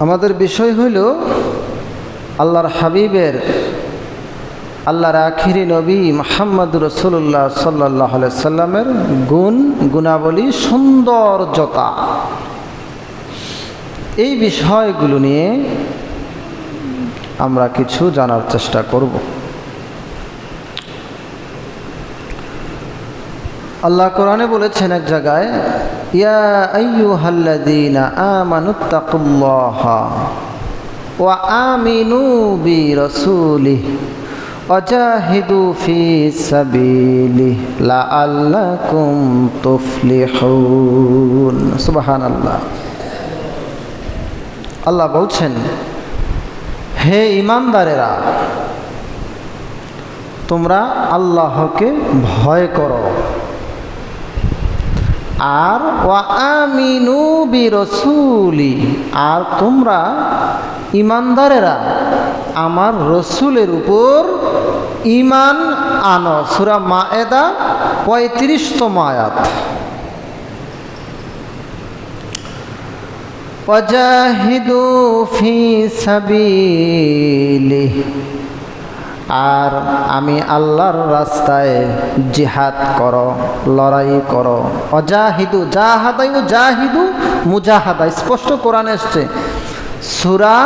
আমাদের বিষয় হইল আল্লাহর হাবিবের, আল্লাহর আখিরি নবী মাহমদ রসুল্লাহ সাল্লাহ সাল্লামের গুণ, গুণাবলী, সৌন্দর্যতা। এই বিষয়গুলো নিয়ে আমরা কিছু জানার চেষ্টা করব। আল্লাহ কোরআনে বলেছেন এক জায়গায়, ইয়া ওয়া আমিনু বিরাসূলিহি ওয়াজাহিদু ফি আল্লাহ বলছেন, হে ইমানদারেরা, তোমরা আল্লাহকে ভয় করো। আর ওয়া আমিনু বি রসুলি আর তোমরা ইমানদারেরা আমার রসুলের উপর ইমান আনো। সুরা মায়েদা পঁয়ত্রিশতম আয়াত। ওয়াজাহিদু ফি সাবিলিহ। আর আমি আল্লাহর রাস্তায় জিহাদ করো, লড়াই করো। অজাহিদু জাহাদাইউ জাহিদু, মুজাহাদা। স্পষ্ট কোরআন এসছে। সুরা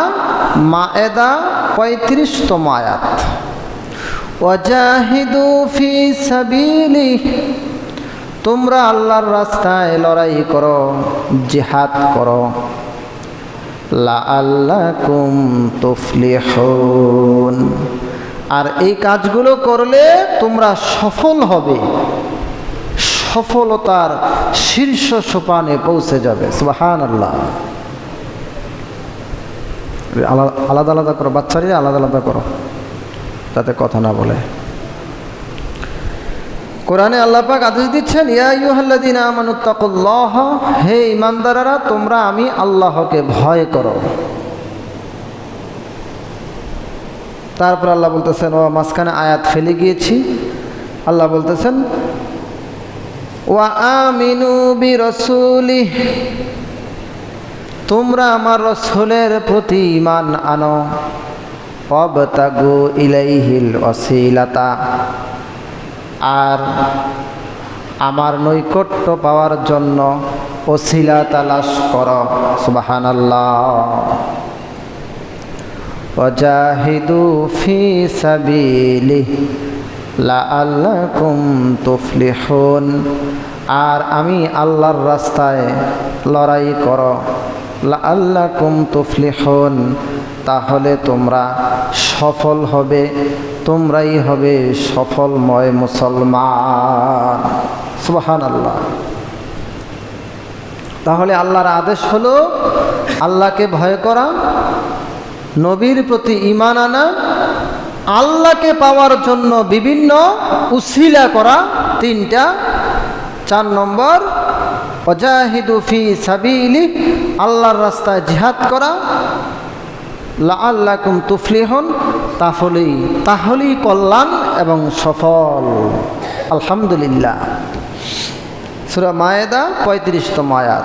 মায়েদা পঁয়ত্রিশতম আয়াত। অজাহিদু ফি সাবিলি তোমরা আল্লাহর রাস্তায় লড়াই করো, জিহাদ করো। লা আল্লাহ কুম তুফলিহুন। আর এই কাজগুলো করলে তোমরা সফল হবে। সফলতার শীর্ষ সোপানে পৌঁছে যাবে। সুবাহান আল্লাহ আলাদা আলাদা করো বাচ্চারা আলাদা আলাদা করো, যাতে কথা না বলে। কোরআনে আল্লাহ পাক আদেশ দিচ্ছেন, ইয়া আমানুত্তাকুল্লাহ হে ইমানদারেরা তোমরা আমি আল্লাহকে ভয় করো। তারপর আল্লাহ বলতেছেন ও মাঝখানে আয়াত ফেলে গিয়েছি। আল্লাহ বলতেছেন, ওয়া আমিনু বি রসুলি তোমরা আমার রসুলের প্রতি ইমান আনো। অবতাগু ইলাইহিল আর আমার নৈকট্য পাওয়ার জন্য অশিলা তালাশ কর। আল্লাহ وجاهدوا في سبيله لعلكم تفلحون আর আমি আল্লাহর রাস্তায় লড়াই করো লাআল্লাকুম তুফলিহুন তাহলে তোমরা সফল হবে তোমরাই হবে সফলময় মুসলমান সুবাহান আল্লাহ তাহলে আল্লাহর আদেশ হলো আল্লাহকে ভয় করা নবীর প্রতি ইমান আনা, আল্লাহকে পাওয়ার জন্য বিভিন্ন উশিলা করা, তিনটা। চার নম্বর অজাহিদু ফি সাবিলি, আল্লাহর রাস্তায় জিহাদ করা। লা আল্লাকুম তুফলিহন, তাহলেই তাহলেই কল্যাণ এবং সফল। আলহামদুলিল্লাহ। সুরা মায়েদা পঁয়ত্রিশতম আয়াত।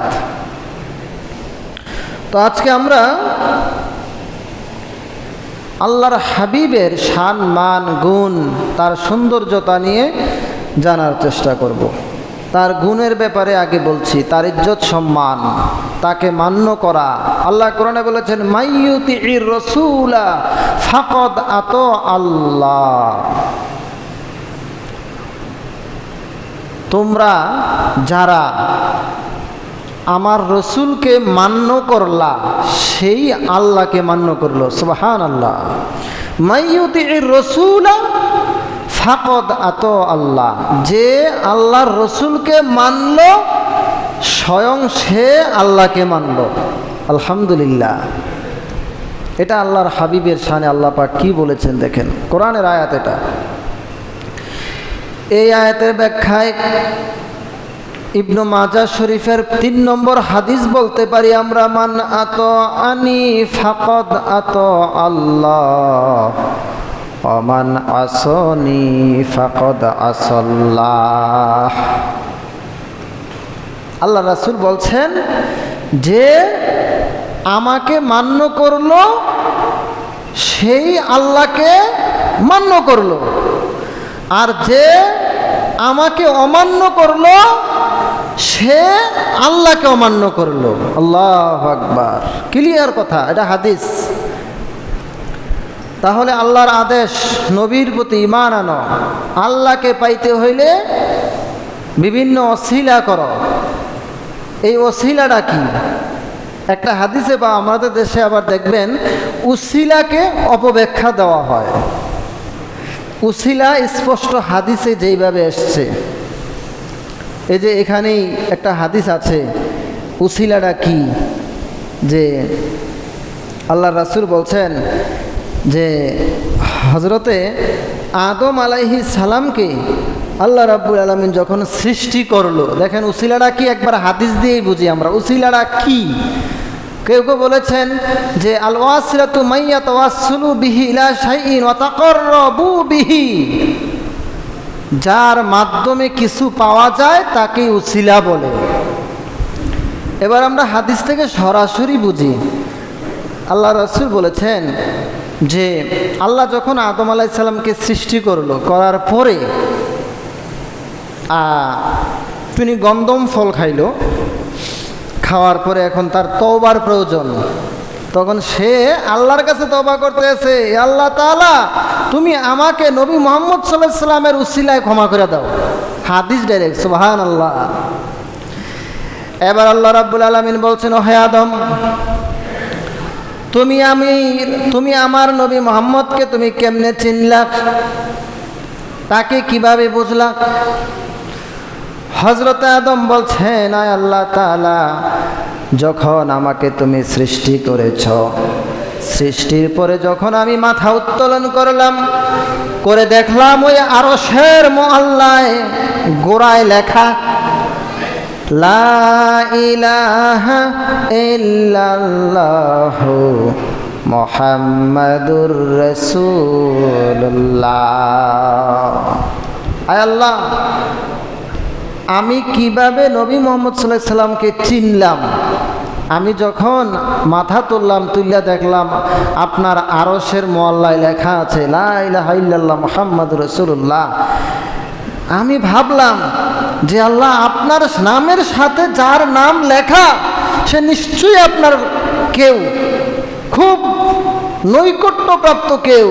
তো আজকে আমরা আল্লাহর হাবিবের শান, মান, গুণ, তার সৌন্দর্যতা নিয়ে জানার চেষ্টা করব। তার গুণের ব্যাপারে আগে বলছি, তার ইজ্জত, সম্মান, তাকে মান্য করা আল্লাহ কোরআনে বলেছেন মাইয়ুতি রসুলা ফাকদ আত আল্লাহ তোমরা যারা আমার রসুলকে মান্য করলা, সেই আল্লাহকে মান্য করল সুবাহান আল্লাহ মাইয়ুতি রসুলা ফাকদ আত আল্লাহ। যে আল্লাহর রসুলকে মানল, স্বয়ং সে আল্লাহকে মানল। আলহামদুলিল্লাহ। এটা আল্লাহর হাবিবের শানে আল্লাহ পাক কি বলেছেন দেখেন, কোরআনের আয়াত এটা। এই আয়াতের ব্যাখ্যায় ইবনু মাজা শরীফের তিন নম্বর হাদিস বলতে পারি আমরা, মান আত আনি ফাকদ আত আল্লাহ অমান আসনি ফাকদ আসল্লাহ। আল্লাহ রাসুল বলছেন যে আমাকে মান্য করল, সেই আল্লাহকে মান্য করল। আর যে আমাকে অমান্য করল সে আল্লাহকে অমান্য করল। আল্লাহ আকবার। ক্লিয়ার কথা এটা হাদিস। তাহলে আল্লাহর আদেশ নবীর প্রতি ইমান আনো। আল্লাহকে পাইতে হইলে বিভিন্ন অশিলা করো। এই অশিলাটা কি? একটা হাদিসে বা আমাদের দেশে আবার দেখবেন উসিলাকে অপব্যাখ্যা দেওয়া হয়। উসিলা স্পষ্ট হাদিসে যেইভাবে এসছে। এই যে এখানেই একটা হাদিস আছে, উসিলাটা কি? যে আল্লাহ রাসুল বলছেন যে হজরতে আদম আলাইহি সালামকে আল্লাহ রাব্বুল আলমিন যখন সৃষ্টি করল, দেখেন উসিলাটা কি একবার হাদিস দিয়েই বুঝি আমরা, উসিলাটা কি? কেউ কেউ বলেছেন যে আল ওয়াসুলু বিহি ইলা শাইইন ওয়া তাকাররাবু বিহি। যার মাধ্যমে কিছু পাওয়া যায় তাকেই উসিলা বলে। এবার আমরা হাদিস থেকে সরাসরি বুঝি। আল্লাহ রসুল বলেছেন যে, আল্লাহ যখন আদম আলাইসাল্লামকে সৃষ্টি করল, করার পরে তিনি গন্দম ফল খাইলো। খাওয়ার পরে এখন তার তওবার প্রয়োজন। তখন সে আল্লাহর কাছে তবা করতেছে আল্লাহ তাআলা, তুমি আমাকে নবী মোহাম্মদ সাল্লাহ সাল্লামের উসিলায় ক্ষমা করে দাও। হাদিস ডাইরেক্ট সুবাহান আল্লাহ এবার আল্লাহ রাব্বুল আলমিন বলছেন হে আদম, তুমি আমি, তুমি আমার নবী মোহাম্মদকে তুমি কেমনে চিনলা? তাকে কীভাবে বুঝলা? হজরত আদম বলছেন, আয় আল্লাহ তাআলা, যখন আমাকে তুমি সৃষ্টি করেছ, সৃষ্টির পরে যখন আমি মাথা উত্তোলন করলাম, করে দেখলাম ওই আরশের মোয়াল্লায় গোড়ায় লেখা, লা ইলাহা মোহাম্মদুর রসুল্লাহ আয় আল্লাহ আমি কীভাবে নবী মোহাম্মদ সাল্লাহ সাল্লামকে চিনলাম? আমি যখন মাথা তুললাম তুললা দেখলাম, আপনার আরসের মোয়াল্লায় লেখা আছে লাইল্লাহ মোহাম্মদ রসুল্লাহ আমি ভাবলাম যে আল্লাহ আপনার নামের সাথে যার নাম লেখা, সে নিশ্চয়ই আপনার কেউ, খুব নৈকট্যপ্রাপ্ত কেউ।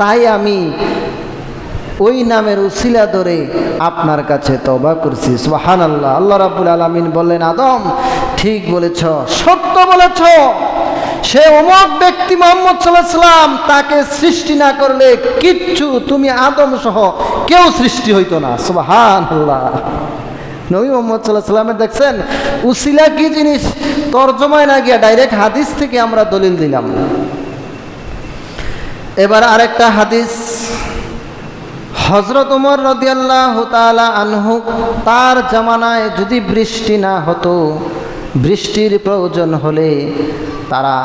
তাই আমি ওই নামের উসিলা ধরে আপনার কাছে তবা করছি। সুহান আল্লাহ আল্লাহ রাবুল আলমিন বললেন, আদম, ঠিক বলেছ, সত্য বলেছ। সে অমক ব্যক্তি মোহাম্মদ সাল্লাহ সাল্লাম তাকে সৃষ্টি না করলে কিচ্ছু তুমি আদম সহ কেউ সৃষ্টি হইতো না। সুবাহান আল্লাহ নবী মোহাম্মদ সাল্লাহ সাল্লামের দেখছেন, উসিলা কি জিনিস? তর্জমায় না গিয়া ডাইরেক্ট হাদিস থেকে আমরা দলিল দিলাম। এবার আরেকটা হাদিস। হজরত উমর রদিয়াল্লাহ তালা আনহু, তার জামানায় যদি বৃষ্টি না হতো, বৃষ্টির প্রয়োজন হলে তারা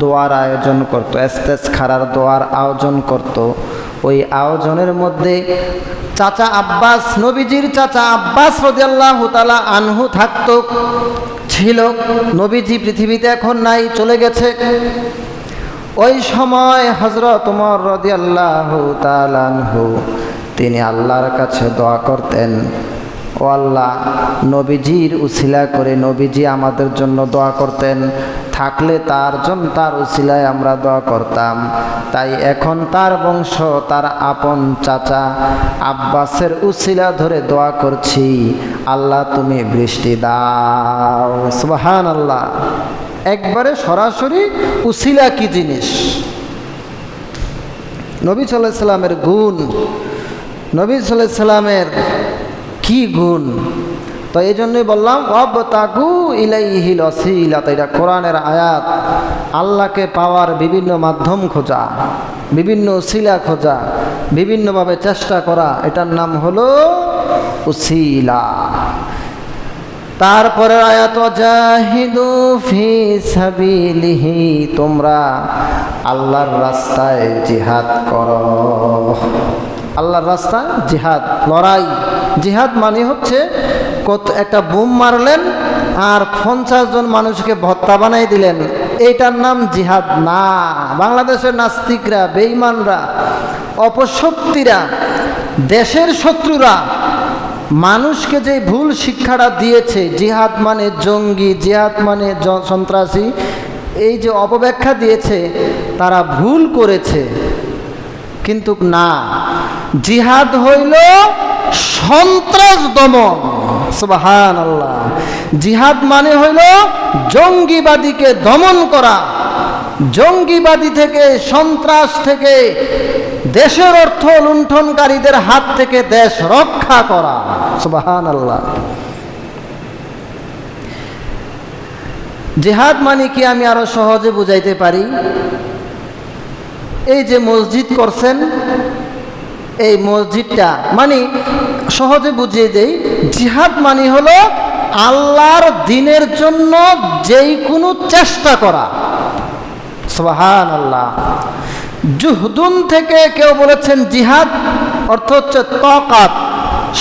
দোয়ার আয়োজন করত এস্তেস খারার দোয়ার আয়োজন করত। ওই আয়োজনের মধ্যে চাচা আব্বাস, নবীজির চাচা আব্বাস রদিয়াল্লাহ তালা আনহু থাকতো, ছিল। নবীজি পৃথিবীতে এখন নাই, চলে গেছে। ওই সময় হজরত উমর রদিয়াল্লাহু তালানহু তিনি আল্লাহর কাছে দোয়া করতেন। ও আল্লাহ, নবীজির উসিলা করে নবীজি আমাদের জন্য দোয়া করতেন। থাকলে তার জন্য তার উসিলায় আমরা দোয়া করতাম। তাই এখন তার বংশ, তার আপন চাচা আব্বাসের উসিলা ধরে দোয়া করছি, আল্লাহ তুমি বৃষ্টি দাও। সুবহান আল্লাহ একবারে সরাসরি উসিলা কি জিনিস? নবী সাল্লাহ সাল্লামের গুণ নবী সাল্লাহ সাল্লামের কি গুণ? তো এই জন্যই বললাম অব তাকু ইলাইহিল অসিলা তো এটা কোরআনের আয়াত। আল্লাহকে পাওয়ার বিভিন্ন মাধ্যম খোঁজা, বিভিন্ন উসিলা খোঁজা, বিভিন্নভাবে চেষ্টা করা, এটার নাম হলো উসিলা। তারপরে আয়াত জাহিদু ফি সাবিলিহি তোমরা আল্লাহর রাস্তায় জিহাদ করো। আল্লাহর রাস্তায় জিহাদ, লড়াই। জিহাদ মানে হচ্ছে কত একটা বুম মারলেন আর পঞ্চাশ জন মানুষকে ভত্তা বানাই দিলেন। এইটার নাম জিহাদ না। বাংলাদেশের নাস্তিকরা, বেঈমানরা, অপশক্তিরা, দেশের শত্রুরা, মানুষকে যে ভুল শিক্ষাটা দিয়েছে, জিহাদ মানে জঙ্গি, জিহাদ মানে সন্ত্রাসী, এই যে অপব্যাখ্যা দিয়েছে, তারা ভুল করেছে। কিন্তু না। জিহাদ হইল সন্ত্রাস দমন। সুবাহান আল্লাহ জিহাদ মানে হইল জঙ্গিবাদীকে দমন করা। জঙ্গিবাদী থেকে, সন্ত্রাস থেকে, দেশের অর্থ লুণ্ঠনকারীদের হাত থেকে দেশ রক্ষা করা। সুবাহান আল্লাহ জেহাদ মানে কি আমি আরও সহজে বুঝাইতে পারি? এই যে মসজিদ করছেন, এই মসজিদটা মানে সহজে বুঝিয়ে দেই, জিহাদ মানে হলো আল্লাহর দিনের জন্য যেই কোনো চেষ্টা করা। সোহান আল্লাহ জুহদুন থেকে কেউ বলেছেন জিহাদ, অর্থ হচ্ছে তকাত,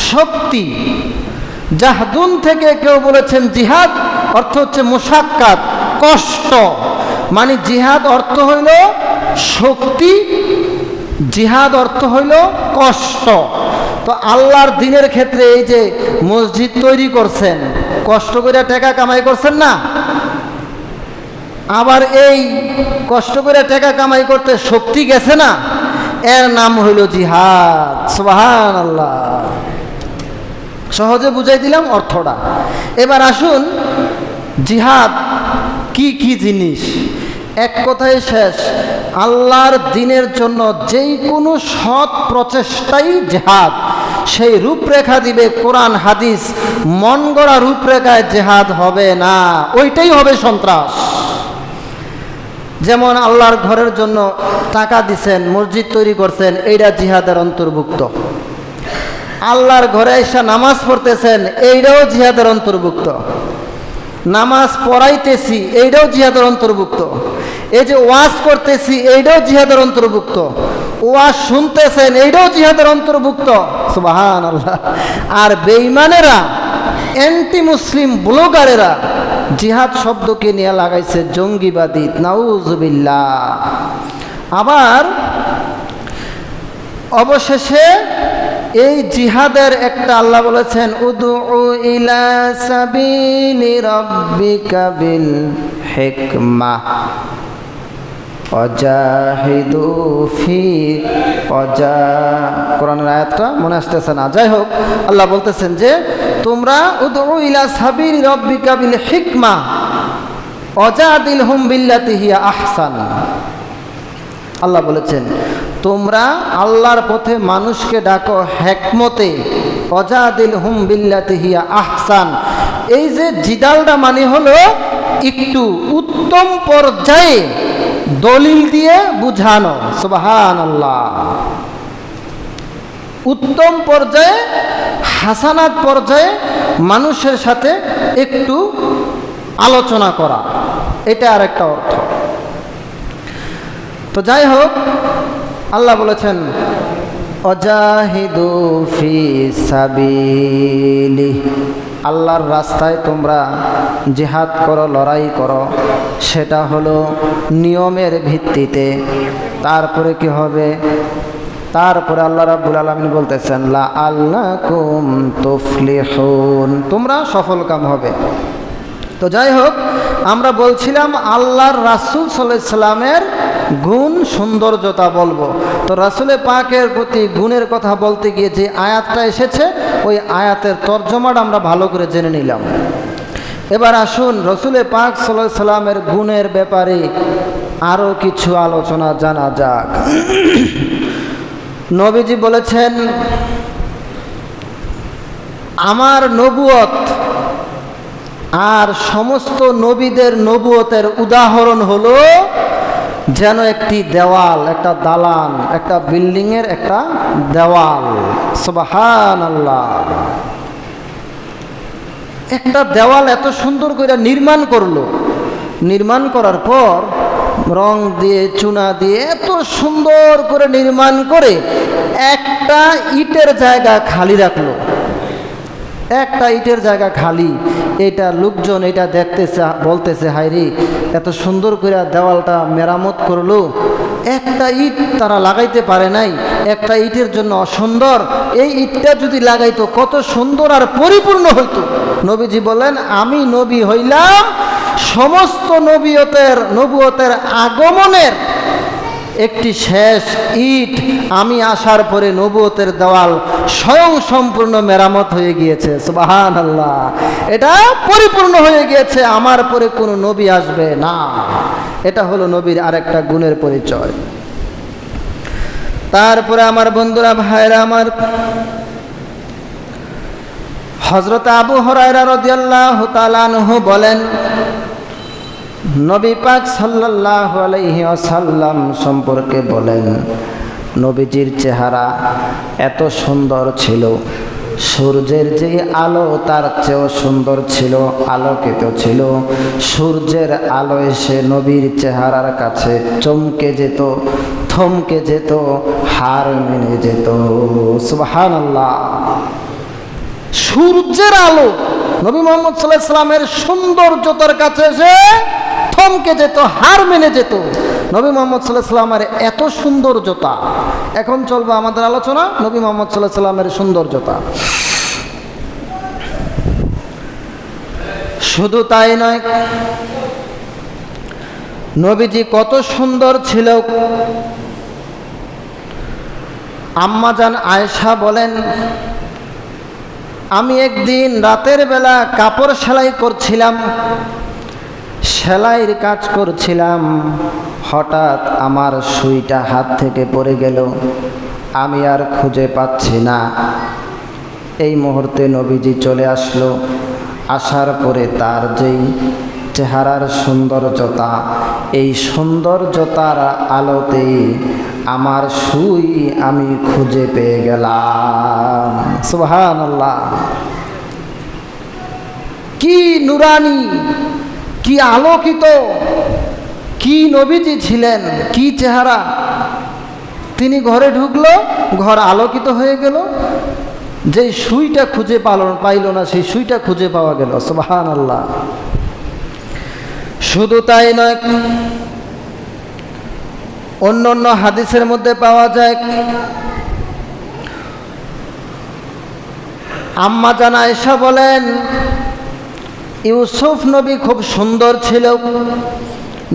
শক্তি। জাহদুন থেকে কেউ বলেছেন জিহাদ, অর্থ হচ্ছে মুসাক্কাত কষ্ট। মানে জিহাদ অর্থ হইল শক্তি, জিহাদ অর্থ হইল কষ্ট। তো আল্লাহর দিনের ক্ষেত্রে এই যে মসজিদ তৈরি করছেন, কষ্ট করে টাকা কামাই করছেন না? আবার এই কষ্ট করে টাকা কামাই করতে শক্তি গেছে না? এর নাম হইল জিহাদ। সুবাহান আল্লাহ সহজে বুঝাই দিলাম অর্থটা। এবার আসুন, জিহাদ কি কি জিনিস? এক কথায় শেষ। আল্লাহর দিনের জন্য যেই কোনো সৎ প্রচেষ্টাই জেহাদ। সেই রূপরেখা দিবে কোরআন, হাদিস। মন গড়া রূপরেখায় জেহাদ হবে না। ওইটাই হবে সন্ত্রাস। যেমন আল্লাহর ঘরের জন্য টাকা দিছেন, মসজিদ তৈরি করছেন, এইটা জিহাদের অন্তর্ভুক্ত। আল্লাহর ঘরে এসে নামাজ পড়তেছেন, এইটাও জিহাদের অন্তর্ভুক্ত। নামাজ পড়াইতেছি, এইটাও জিহাদের অন্তর্ভুক্ত। এই যে ওয়াজ করতেছি, এইটাও জিহাদের অন্তর্ভুক্ত। ওয়াজ শুনতেছেন, এইটাও জিহাদের অন্তর্ভুক্ত। সুবাহান আল্লাহ আর বেইমানেরা অ্যান্টি মুসলিম ব্লগারেরা জিহাদ শব্দকে নিয়ে লাগাইছে জঙ্গিবাদী, নাউজুবিল্লাহ। আবার অবশেষে এই জিহাদের একটা আল্লাহ বলেছেন উদু ইলা সাবিলি রাব্বিকা বিল অজাহিদু ফি, অজা, কোরআনের আয়াতটা মনে আসতেছে না। যাই হোক, আল্লাহ বলতেছেন যে, তোমরা উদু ইলা সাবিলি রাব্বিকা বিল হিকমা, অজাদিল হুম বিল্লাতি হিয়া আহসান। আল্লাহ বলেছেন, তোমরা আল্লাহর পথে মানুষকে ডাকো হেকমতে, অজাদিল হুম বিল্লাতে হিয়া আহসান। এই যে জিদালটা মানে হলো, একটু উত্তম পর্যায়ে দলিল দিয়ে বুঝানো সুবাহান আল্লাহ উত্তম পর্যায়ে, হাসানাত পর্যায়ে মানুষের সাথে একটু আলোচনা করা, এটা আর একটা অর্থ। তো যাই হোক, আল্লাহ বলেছেন, অজাহিদু ফি সাবিলি আল্লাহর রাস্তায় তোমরা জেহাদ করো, লড়াই করো, সেটা হলো নিয়মের ভিত্তিতে। তারপরে কি হবে? তারপরে আল্লাহ রাব্বুল আলমিন বলতেছেন লা আল্লাহ কুম তুফলিহুন। তোমরা সফল কাম হবে। তো যাই হোক আমরা বলছিলাম আল্লাহর রাসুল সাল্লামের গুণ সৌন্দর্যতা বলব। তো রাসুলে পাকের প্রতি গুণের কথা বলতে গিয়ে যে আয়াতটা এসেছে, ওই আয়াতের তর্জমাটা আমরা ভালো করে জেনে নিলাম। এবার আসুন রসুলে পাক সাল্লাহ সাল্লামের গুণের ব্যাপারে আরও কিছু আলোচনা জানা যাক। নবীজি বলেছেন, আমার নবুয়ত আর সমস্ত নবীদের নবুয়তের উদাহরণ হলো যেন একটি দেওয়াল, একটা দালান, একটা বিল্ডিংয়ের একটা দেওয়াল। সবাহান আল্লাহ একটা দেওয়াল এত সুন্দর করে নির্মাণ করল। নির্মাণ করার পর রং দিয়ে, চুনা দিয়ে এত সুন্দর করে নির্মাণ করে একটা ইটের জায়গা খালি রাখল। একটা ইটের জায়গা খালি। এটা লোকজন এটা দেখতেছে, বলতেছে হাইরি এত সুন্দর করে দেওয়ালটা মেরামত করল। একটা ইট তারা লাগাইতে পারে নাই, একটা ইটের জন্য অসুন্দর এই ইটটা যদি লাগাইতো, কত সুন্দর আর পরিপূর্ণ হইতো। নবীজি বলেন, আমি নবী হইলাম সমস্ত নবীয়তের, নবুয়তের আগমনের একটি শেষ ইট আমি আসার পরে নবুয়তের দেওয়াল স্বয়ং সম্পূর্ণ মেরামত হয়ে গিয়েছে সুবাহান আল্লাহ এটা পরিপূর্ণ হয়ে গিয়েছে, আমার পরে কোনো নবী আসবে না। এটা হলো নবীর আরেকটা গুণের পরিচয়। তারপরে আমার বন্ধুরা ভাইরা আমার হজরত আবু হরাইরা রদিয়াল্লাহু তাআলাহু বলেন নবী পাক সাল্লাল্লাহু আলাইহি ওয়াসাল্লাম সম্পর্কে বলেন, নবীজির চেহারা এত সুন্দর ছিল, সূর্যের যে আলো তার চেয়েও সুন্দর ছিল, আলোকিত ছিল, সূর্যের আলো এসে নবীর চেহারার কাছে চমকে যেত, থমকে যেত, হার মেনে যেত। সুবহানাল্লাহ। সূর্যের আলো নবী মোহাম্মদ সাল্লাহ সাল্লামের সৌন্দর্যতার কাছে এসে থমকে যেত, হার মেনে যেত। নবী মোহাম্মদ সাল্লাহ সাল্লামের এত সৌন্দর্যতা। এখন চলবে আমাদের আলোচনা, নবী মোহাম্মদ সাল্লাহ সাল্লামের সৌন্দর্যতা। শুধু তাই নয়, নবীজি কত সুন্দর ছিল। আম্মাজান আয়েশা বলেন, আমি একদিন রাতের বেলা কাপড় সেলাই করছিলাম। সেলাইয়ের কাজ করছিলাম, হঠাৎ আমার সুইটা হাত থেকে পড়ে গেল। আমি আর খুঁজে পাচ্ছি না। এই মুহূর্তে নবীজি চলে আসলো। আসার পরে তার যেই চেহারার সৌন্দর্যতা, এই সৌন্দর্যতার আলোতেই আমার সুই আমি খুঁজে পেয়ে গেলাম। সুহান কি নুরানি! কি আলোকিত, কি নবীজি ছিলেন, কি চেহারা? তিনি ঘরে ঢুকলো, ঘর আলোকিত হয়ে গেল। যে সুইটা খুঁজে পাল, পাইল না, সেই সুইটা খুঁজে পাওয়া গেল। সুবাহান আল্লাহ শুধু তাই নয়, অন্য অন্য হাদিসের মধ্যে পাওয়া যায়, আম্মা জানা এসা বলেন ইউসুফ নবী খুব সুন্দর ছিল।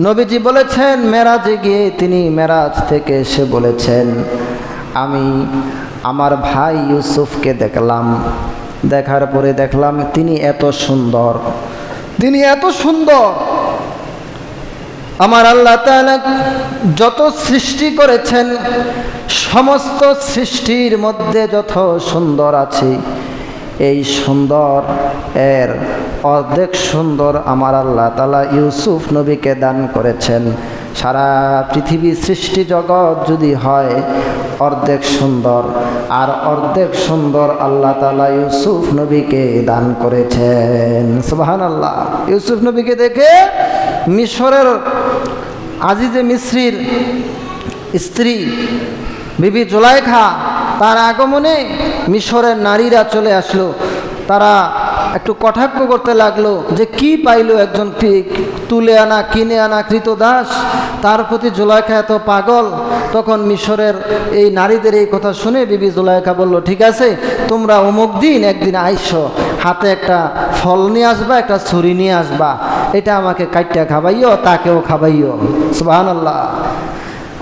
নবীজি বলেছেন, মেরাজে গিয়ে তিনি মেরাজ থেকে এসে বলেছেন, আমি আমার ভাই ইউসুফকে দেখলাম। দেখার পরে দেখলাম তিনি এত সুন্দর, তিনি এত সুন্দর। আমার আল্লাহ যত সৃষ্টি করেছেন, সমস্ত সৃষ্টির মধ্যে যত সুন্দর আছে এই সুন্দর এর অর্ধেক সুন্দর আমার আল্লাহ তালা ইউসুফ নবীকে দান করেছেন। সারা পৃথিবী সৃষ্টি জগৎ যদি হয় অর্ধেক সুন্দর, আর অর্ধেক সুন্দর আল্লাহ তালা ইউসুফ নবীকে দান করেছেন। সুবাহান আল্লাহ ইউসুফ নবীকে দেখে মিশরের আজিজে মিশ্রির স্ত্রী বিবি জোলাইখা তার আগমনে মিশরের নারীরা চলে আসলো। তারা একটু কটাক্ষ করতে লাগল যে কি পাইলো একজন তুলে আনা, কিনে আনা কৃত দাস, তার প্রতি জোলাইখা এত পাগল। তখন মিশরের এই নারীদের এই কথা শুনে বিবি জোলাইখা বলল, ঠিক আছে, তোমরা অমুক দিন একদিন আইসো, হাতে একটা ফল নিয়ে আসবা, একটা ছুরি নিয়ে আসবা। এটা আমাকে কাইটা খাবাইও তাকেও খাবাইও সুবাহ আল্লাহ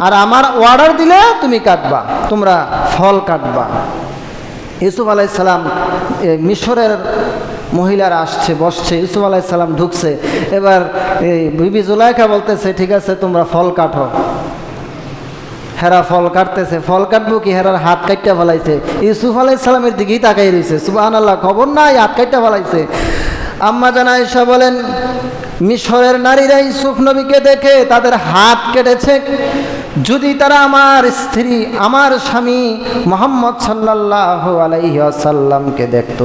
আর আমার অর্ডার দিলে তুমি কাটবা, তোমরা ফল কাটবা। ইউসুফ আলাইসাল্লাম মিশরের মহিলারা আসছে, বসছে, ইউসুফ আলাইসাল্লাম ঢুকছে। এবার বিবি জুলাইকা বলতেছে, ঠিক আছে, তোমরা ফল কাটো। হেরা ফল কাটতেছে, ফল কাটবো কি? হেরার হাত কাটটা ফেলাইছে। ইউসুফ আলাইসাল্লামের দিকেই তাকাই রয়েছে সুবাহ আল্লাহ খবর নাই, হাত কাটটা ফেলাইছে। আম্মা জানা ঈশা বলেন, মিশরের নারীরা ইউসুফ নবীকে দেখে তাদের হাত কেটেছে যদি তারা আমার স্ত্রী, আমার স্বামী মোহাম্মদ সাল্লাহ আলাইসাল্লামকে দেখত,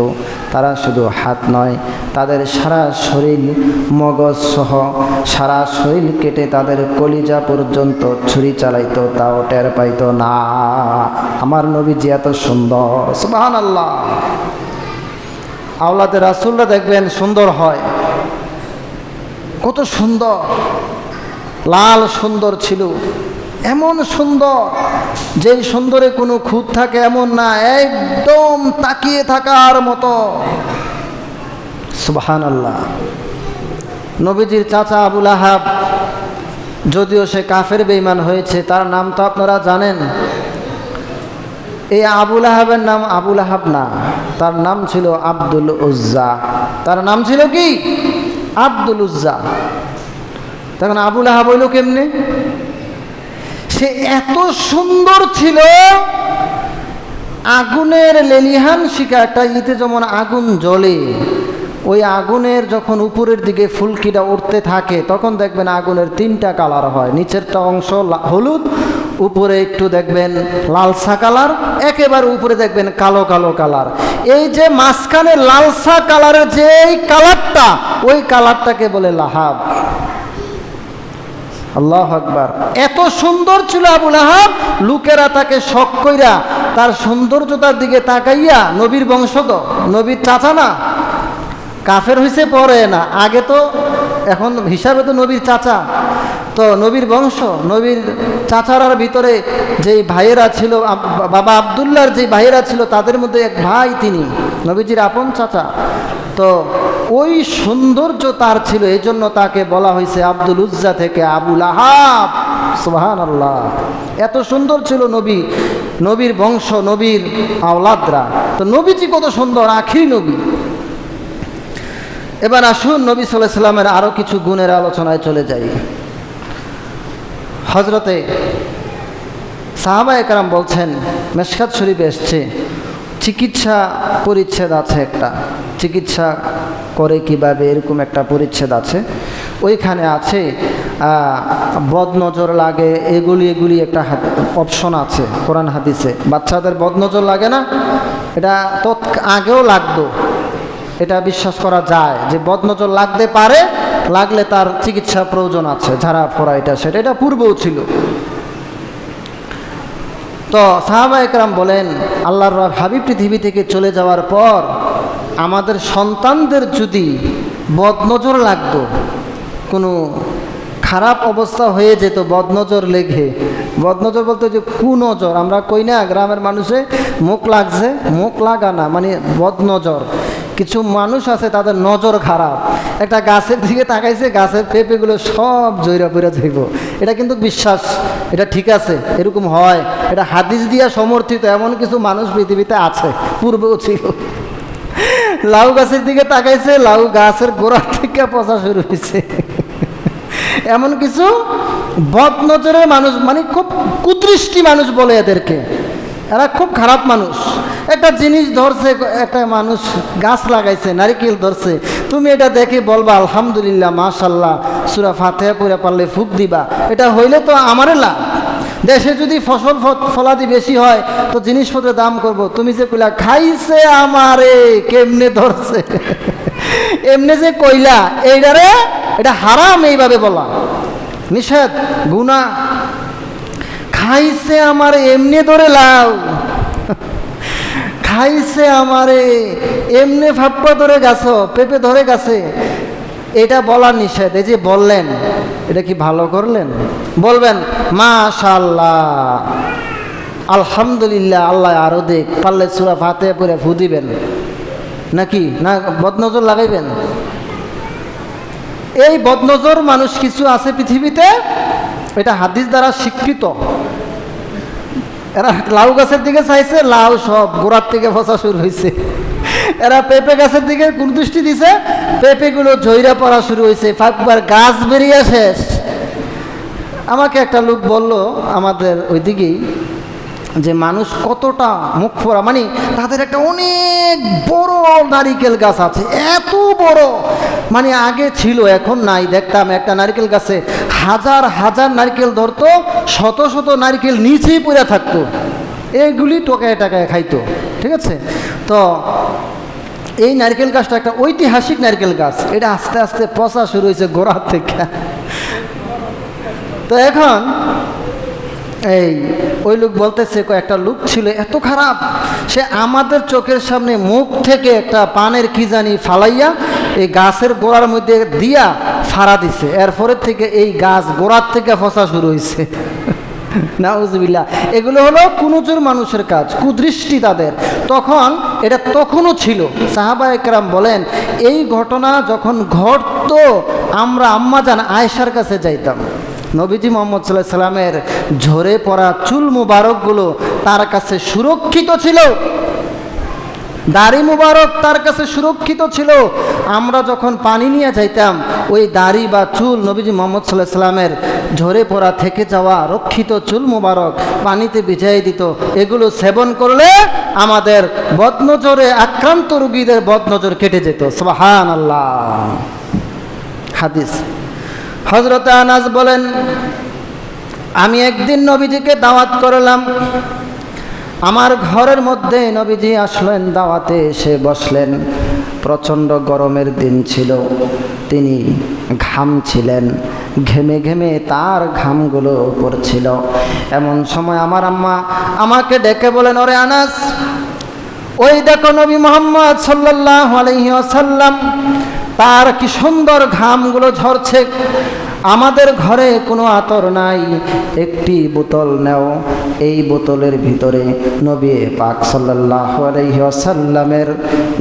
তারা শুধু হাত নয়, তাদের সারা শরীর মগজ সহ সারা শরীর কেটে তাদের কলিজা পর্যন্ত ছুরি চালাইতো, তাও টের পাইতো না। আমার নবীজি এত সুন্দর সুবাহান আল্লাহ আওলাদের রাসুল্লা দেখবেন সুন্দর হয়। কত সুন্দর, লাল সুন্দর ছিল। এমন সুন্দর, যেই সুন্দরে কোনো খুঁত থাকে এমন না, একদম তাকিয়ে থাকার মতো। সুবহান আল্লাহ নবীজির চাচা আবুল আহাব, যদিও সে কাফের বেইমান হয়েছে, তার নাম তো আপনারা জানেন। এই আবুল আহাবের নাম আবুল আহাব না, তার নাম ছিল আব্দুল উজ্জা। তার নাম ছিল কি? আব্দুল উজ্জা। তখন আবুল আহাব হইল কেমনে? সে এত সুন্দর ছিল। আগুনের লেলিহান শিকা একটা ইতে যেমন আগুন জ্বলে, ওই আগুনের যখন উপরের দিকে ফুলকিটা উঠতে থাকে, তখন দেখবেন আগুনের তিনটা কালার হয়। নিচেরটা অংশ হলুদ, উপরে একটু দেখবেন লালসা কালার, একেবারে উপরে দেখবেন কালো কালো কালার। এই যে মাঝখানে লালসা কালারের যে এই কালারটা, ওই কালারটাকে বলে লাহাব। আল্লাহ আকবার। এত সুন্দর ছিল আবুল আহাব, লোকেরা তাকে শখ কইরা তার সৌন্দর্যতার দিকে তাকাইয়া, নবীর বংশ তো, নবীর চাচা না, কাফের হইছে পরে না, আগে তো এখন হিসাবে তো নবীর চাচা। তো নবীর বংশ, নবীর চাচারার ভিতরে যেই ভাইয়েরা ছিল বাবা আবদুল্লার যেই ভাইয়েরা ছিল, তাদের মধ্যে এক ভাই তিনি, নবীজির আপন চাচা। তো ওই সৌন্দর্য তার ছিল এই জন্য তাকে বলা হয়েছে আব্দুল উজ্জা থেকে আবুল আহাব। সুবাহান আল্লাহ এত সুন্দর ছিল নবী, নবীর বংশ, নবীর আওলাদরা। তো নবীজি কত সুন্দর, আখির নবী। এবার আসুন নবী সাল্লাহ সাল্লামের আরও কিছু গুণের আলোচনায় চলে যাই। হজরতে সাহাবা একরাম বলছেন, মেশকাত শরীফে এসছে চিকিৎসা পরিচ্ছেদ আছে একটা। চিকিৎসা করে কীভাবে এরকম একটা পরিচ্ছেদ আছে? ওইখানে আছে বদনজর লাগে, এগুলি এগুলি একটা অপশন আছে কোরআন হাদিসে। বাচ্চাদের বদনজর লাগে না? এটা তৎ আগেও লাগতো। এটা বিশ্বাস করা যায় যে বদনজর লাগতে পারে, লাগলে তার চিকিৎসা প্রয়োজন আছে ঝাড়া ফোড়া এটা সেটা। এটা পূর্বেও ছিল। তো সাহাবা একরাম বলেন, আল্লাহর হাবিব পৃথিবী থেকে চলে যাওয়ার পর আমাদের সন্তানদের যদি বদনজর লাগত, কোনো খারাপ অবস্থা হয়ে যেত বদনজর লেগে। বদনজর বলতে যে কুনজর, আমরা কই না, গ্রামের মানুষে মুখ লাগছে, মুখ লাগানা মানে বদনজর। কিছু মানুষ আছে, তাদের নজর খারাপ। একটা গাছের দিকে তাকাইছে, গাছের পেঁপেগুলো সব জৈরা পইরা যাইব। এটা কিন্তু বিশ্বাস, এটা ঠিক আছে, এরকম হয়। এটা হাদিস দিয়া সমর্থিত, এমন কিছু মানুষ পৃথিবীতে আছে, পূর্বেও ছিল। লাউ গাছের দিকে তাকাইছে, লাউ গাছের গোড়া থেকে পচা শুরু হয়েছে এমন কিছু বদনজরের মানুষ মানে খুব কুদৃষ্টি মানুষ বলে এদেরকে। এরা খুব খারাপ মানুষ। একটা জিনিস ধরছে, একটা মানুষ গাছ লাগাইছে, নারিকেল ধরছে। তুমি এটা দেখে বলবা, আলহামদুলিল্লাহ মাশাল্লাহ সুরা ফাতেহা পরে পারলে ফুক দিবা। এটা হইলে তো আমারে লাভ। দেশে যদি ফসল ফলাদি বেশি হয়, তো জিনিসপত্রের দাম করব। তুমি যে কইলা, খাইছে আমারে, কেমনে ধরছে? এমনি যে কইলা এইটারে এটা হারাম এইভাবে বলা। নিষেধ গুণা খাইছে আমার, এমনি ধরে লাও। খাইছে আমারে, এমনি ফাপ্পা ধরে গাছ, পেঁপে ধরে গেছে। এটা বলার নিষেধ, এই যে বললেন, এটা কি ভালো করলেন? বলবেন মাশাল্লাহ আলহামদুলিল্লাহ, আল্লাহ আরও দেখ, পারলে সুরা ফাতে পরে ফু দিবেন। নাকি? না, বদনজর লাগাইবেন? এই বদনজর মানুষ কিছু আছে পৃথিবীতে, এটা হাদিস দ্বারা স্বীকৃত। এরা লাউ গাছের দিকে চাইছে, লাউ সব গোড়ার থেকে ফসা শুরু হয়েছে এরা পেঁপে গাছের দিকে কোন দৃষ্টি দিছে? পেঁপেগুলো ঝইরা পড়া শুরু হয়েছে ফাঁকবার গাছ বেরিয়ে শেষ। আমাকে একটা লোক বলল আমাদের ওই দিকেই যে মানুষ কতটা মুখ ফোরা মানে তাদের একটা অনেক বড় নারিকেল গাছ আছে, এত বড়। মানে আগে ছিল, এখন নাই। দেখতাম একটা নারকেল গাছে হাজার হাজার নারকেল ধরতো, শত শত নারকেল নিচেই পড়ে থাকতো। এইগুলি টোকায় টাকায় খাইতো, ঠিক আছে? তো এই নারকেল গাছটা একটা ঐতিহাসিক নারকেল গাছ। এটা আস্তে আস্তে পচা শুরু হয়েছে গোড়ার থেকে। তো এখন এই ওই লোক বলতেছে কো একটা লোক ছিল, এত খারাপ। সে আমাদের চোখের সামনে মুখ থেকে একটা পানের কি জানি ফালাইয়া এই গাছের গোড়ার মধ্যে দিয়া ফাড়া দিছে। এরপরের থেকে এই গাছ গোড়ার থেকে ফসা শুরু হয়েছে নাউজবিল্লা এগুলো হলো কুনুজুর মানুষের কাজ, কুদৃষ্টি তাদের। তখন, এটা তখনও ছিল। সাহাবা একরাম বলেন, এই ঘটনা যখন ঘটতো, আমরা আম্মাজান আয়েশার কাছে যাইতাম। নবীজি মোহাম্মদ সাল্লাহ সাল্লামের ঝরে পড়া চুল মুবারকগুলো তার কাছে সুরক্ষিত ছিল। দাড়ি মুবারক তার কাছে সুরক্ষিত ছিল। আমরা যখন পানি নিয়ে যাইতাম, ওই দাড়ি বা চুল নবীজি মোহাম্মদ সাল্লাহ সাল্লামের ঝরে পড়া থেকে যাওয়া রক্ষিত চুল মুবারক পানিতে ভিজাই দিত। এগুলো সেবন করলে আমাদের বদনজরে, আক্রান্ত রুগীদের বদনজর কেটে যেত। সুবহান আল্লাহ হাদিস। হজরত আনাজ বলেন, আমি একদিন নবীজিকে দাওয়াত করলাম আমার ঘরের মধ্যে নবীজি আসলেন, দাওয়াতে এসে বসলেন। প্রচণ্ড গরমের দিন ছিল, তিনি ঘাম ছিলেন, ঘেমে ঘেমে তার ঘামগুলো পড়ছিল এমন সময় আমার আম্মা আমাকে ডেকে বলেন, ওরে আনাস, ওই দেখো নবী মোহাম্মদ সাল্লাহ আলহি আসাল্লাম তার কি সুন্দর ঘামগুলো ঝরছে আমাদের ঘরে কোনো আতর নাই। একটি বোতল নেও। এই বোতলের ভিতরে নবী পাক সাল্লাহ আলহি আসাল্লামের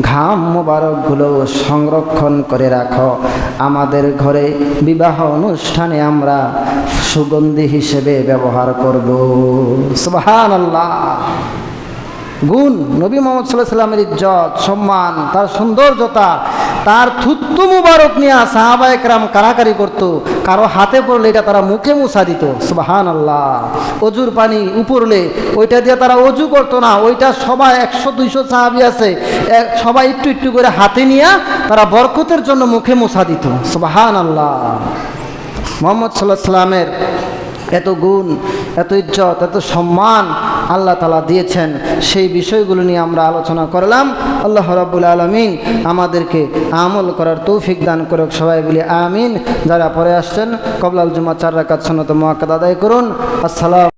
ঘাম মোবারকগুলো সংরক্ষণ করে রাখো। আমাদের ঘরে বিবাহ অনুষ্ঠানে আমরা সুগন্ধি হিসেবে ব্যবহার করব। সুবহান আল্লাহ গুণ নবী মোহাম্মদ সাল্লাহ সাল্লামের ইজ্জত, সম্মান, তার সৌন্দর্যতা, তার থুত্তু মুবারক নিয়ে সাহাবা একরাম কারাকারি করত। কারও হাতে পড়লে এটা তারা মুখে মুছা দিত। সুবাহান আল্লাহ অজুর পানি উপরলে ওইটা দিয়ে তারা অজু করতো না। ওইটা সবাই একশো, দুইশো সাহাবি আছে। সবাই একটু একটু করে হাতে নিয়ে তারা বরকতের জন্য মুখে মুছা দিত। সুবাহান আল্লাহ মোহাম্মদ সাল্লাহ সাল্লামের এত গুণ, এত ইজ্জত, এত সম্মান আল্লাহ তালা দিয়েছেন। সেই বিষয়গুলো নিয়ে আমরা আলোচনা করলাম। আল্লাহ রাবুল আলমিন আমাদেরকে আমল করার তৌফিক দান করুক। সবাই বলি আমিন। যারা পরে আসছেন, কবলাল জুমা চার রাকাত সনত মোয়াক্কাদ আদায় করুন। আসসালাম